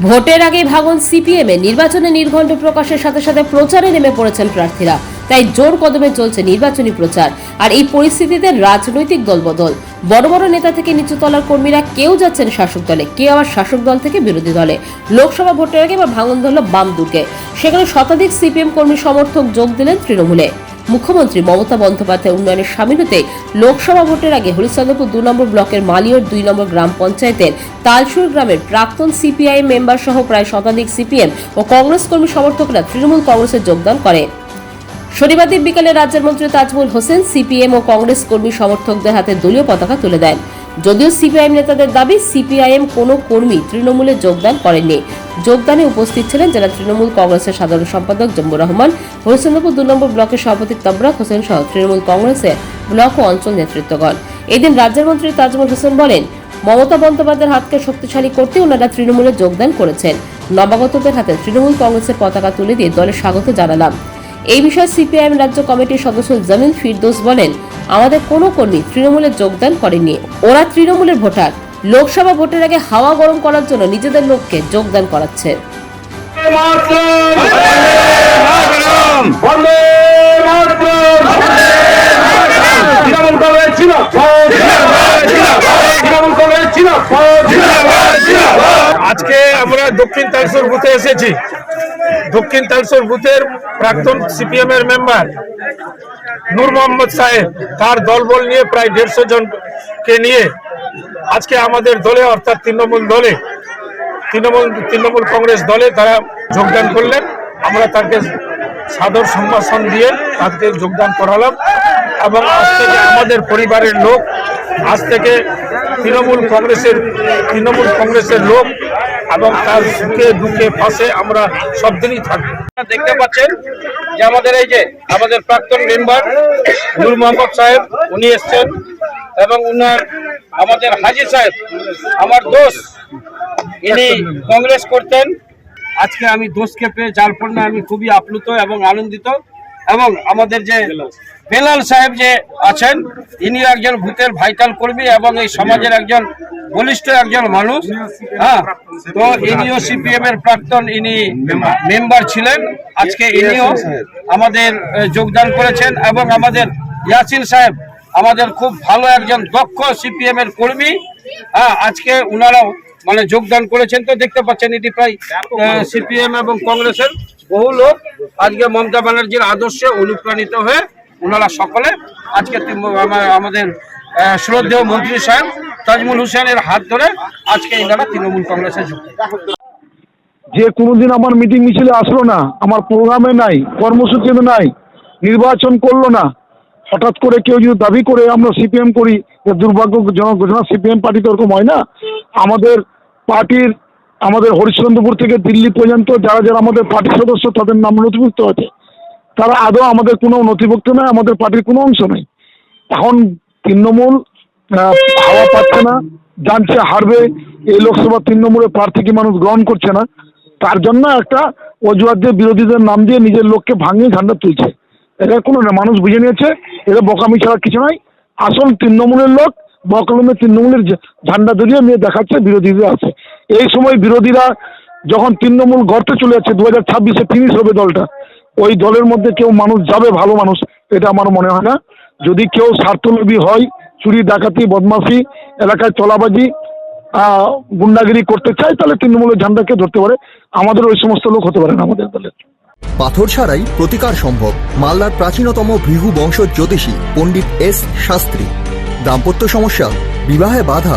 ভোটের আগে ভাঙন সিপিএম এ নির্বাচনে নির্ঘণ্ট প্রকাশের সাথে সাথে প্রচারে নেমে পড়েছেন প্রার্থীরা। তাই জোর কদমে চলছে নির্বাচনী প্রচার। আর এই পরিস্থিতিতে রাজনৈতিক দলবদল। বড় বড় নেতা থেকে নিচু তলার কর্মীরা কেউ যাচ্ছেন শাসক দলে, কেউ আবার শাসক দল থেকে বিরোধী দলে। লোকসভা ভোটের আগে এবার ভাঙন ধরল বাম দুর্গে। সেখানে শতাধিক সিপিএম কর্মী সমর্থক যোগ দিলেন তৃণমূলে। মুখ্যমন্ত্রী মমতা বন্দ্যোপাধ্যায় উন্নয়নের সামিল হতে লোকসভা ভোটের আগে হরিশ্চন্দ্রপুর দু নম্বর ব্লকের মালিয়র দুই নম্বর গ্রাম পঞ্চায়েতের তালসুর গ্রামের প্রাক্তন সিপিআই মেম্বার সহ প্রায় শতাধিক সিপিএম ও কংগ্রেস কর্মী সমর্থকরা তৃণমূল কংগ্রেসে যোগদান করে। শনিবার দিন বিকালে রাজ্যের মন্ত্রী তাজমুল হোসেন সিপিএম ও কংগ্রেস কর্মী সমর্থকদের হাতে দলীয় পতাকা তুলে দেন। যদিও সিপিআইএম নেতাদের দাবি, সিপিআইএম কোনো কর্মী তৃণমূলে যোগদান করেননি। যোগদানে উপস্থিত ছিলেন জেলা তৃণমূল কংগ্রেসের সাধারণ সম্পাদক জম্বুর রহমান হরিচন্দ্রপুর দু নম্বর ব্লকের সভাপতি তবরাক হোসেন সহ তৃণমূল কংগ্রেসের ব্লক ও অঞ্চল নেতৃত্বগণ। এদিন রাজ্যের মন্ত্রী তাজমুল হোসেন বলেন, মমতা বন্দ্যোপাধ্যায়ের হাতকে শক্তিশালী করতে ওনারা তৃণমূলে যোগদান করেছেন। নবাগতদের হাতে তৃণমূল কংগ্রেসের পতাকা তুলে দিয়ে দলে স্বাগত জানালাম। এই বিষয়ে সিপিআইএম রাজ্য কমিটির সদস্য জামিল ফিরদোস বলেন আমাদের কোনো কর্মী তৃণমূলে যোগদান করেনি ওরা তৃণমূলের ভোটার। লোকসভা ভোটের আগে হাওয়া গরম করার জন্য নিজেদের লোককে যোগদান করাচ্ছে। আজকে আমরা দক্ষিণ তালসুর বুথে এসেছি। দক্ষিণ তালসুর বুথের প্রাক্তন সিপিএম এর মেম্বার নূর মোহাম্মদ সাহেব, তার দলবল নিয়ে প্রায় দেড়শো জনকে নিয়ে আজকে আমাদের দলে, অর্থাৎ তৃণমূল দলে, তৃণমূল তৃণমূল কংগ্রেস দলে তারা যোগদান করলেন। আমরা তাকে সাদর সম্ভাষণ দিয়ে তাকে যোগদান করালাম এবং আজ থেকে আমাদের পরিবারের লোক, আজ থেকে তৃণমূল কংগ্রেসের তৃণমূল কংগ্রেসের লোক এবং তার সুখে দুঃখে পাশে আমরা সব দিনই থাকব দেখতে পাচ্ছেন যে আমাদের এই যে আমাদের প্রাক্তন মেম্বার নূর মোহাম্মদ সাহেব উনি এসছেন এবং উনার আমাদের হাজি সাহেব আমার দোষ ইনি কংগ্রেস করতেন। আজকে আমি দোষকে পেয়ে যার পণ্য আমি খুবই আপ্লুত এবং আনন্দিত। এবং আমাদের যে বেলাল সাহেব। যে আছেন ইনি একজন ভূতের ভাইটাল কর্মী এবং এই সমাজের একজন বলিষ্ঠ একজন মানুষ। হ্যাঁ তো ইনিও সিপিএম এর প্রাক্তন ইনি মেম্বার ছিলেন। আজকে ইনিও আমাদের যোগদান করেছেন এবং আমাদের ইয়াসিন সাহেব আমাদের খুব ভালো একজন দক্ষ সিপিএম এর কর্মী। হ্যাঁ আজকে উনারাও মানে যোগদান করেছেন। তো দেখতে পাচ্ছেন এটি প্রায় সিপিএম এবং কংগ্রেসের বহু লোক আজকে মমতা ব্যানার্জির আদর্শে অনুপ্রাণিত হয়ে ওনারা সকলে আজকে আমাদের শ্রদ্ধেয় মন্ত্রী সাহেব তাজমুল হোসেনের হাত ধরে আজকে এনারা তৃণমূল কংগ্রেসে যুক্ত। যে কোনোদিন আমার মিটিং মিছিলে আসলো না, আমার প্রোগ্রামে নাই, কর্মসূচিতে নাই, নির্বাচন করল না, হঠাৎ করে কেউ যদি দাবি করে আমরা সিপিএম করি দুর্ভাগ্যজনক ঘোষণা সিপিএম পার্টি তো ওরকম হয় না, আমাদের পার্টির আমাদের হরিশ্চন্দ্রপুর থেকে দিল্লি পর্যন্ত যারা যারা আমাদের পার্টির সদস্য, তাদের নাম নথিভুক্ত আছে। তারা আদৌ আমাদের কোনো নথিভুক্ত নয়, আমাদের পার্টির কোনো অংশ নেই এখন তৃণমূল হাওয়া পাচ্ছে না, জানছে হারবে, এই লোকসভা তৃণমূলের প্রার্থীকে মানুষ গ্রহণ করছে না? তার জন্য একটা অজুহাত দিয়ে বিরোধীদের নাম দিয়ে নিজের লোককে ভাঙিয়ে ঝান্ডা তুলছে। এটা কোনো না, মানুষ বুঝে নিয়েছে, এটা বোকামি ছাড়া কিছু নয় আসল তৃণমূলের লোক, বকলমে তৃণমূলের ঝান্ডা ধরিয়ে নিয়ে দেখাচ্ছে, বিরোধীরা আছে। এই সময় বিরোধীরা যখন তৃণমূল গড়তে চলে যাচ্ছে দু হাজার ছাব্বিশে ফিনিশ হবে দলটা, ওই দলের মধ্যে কেউ মানুষ যাবে, ভালো মানুষ, এটা আমার মনে হয় না। যদি কেউ স্বার্থলোভী হয়, চুরি, ডাকাতি, বদমাশি, এলাকায় চলাবাজি গুন্ডাগিরি করতে চায়, তাহলে তৃণমূলের ঝান্ডাকে ধরতে পারে। আমাদের ওই সমস্ত লোক হতে পারে না আমাদের দলের পাথর ছাড়াই প্রতিকার সম্ভব। মালদার প্রাচীনতম ভৃগু বংশ জ্যোতিষী পণ্ডিত এস শাস্ত্রী। দাম্পত্য সমস্যা, বিবাহে বাধা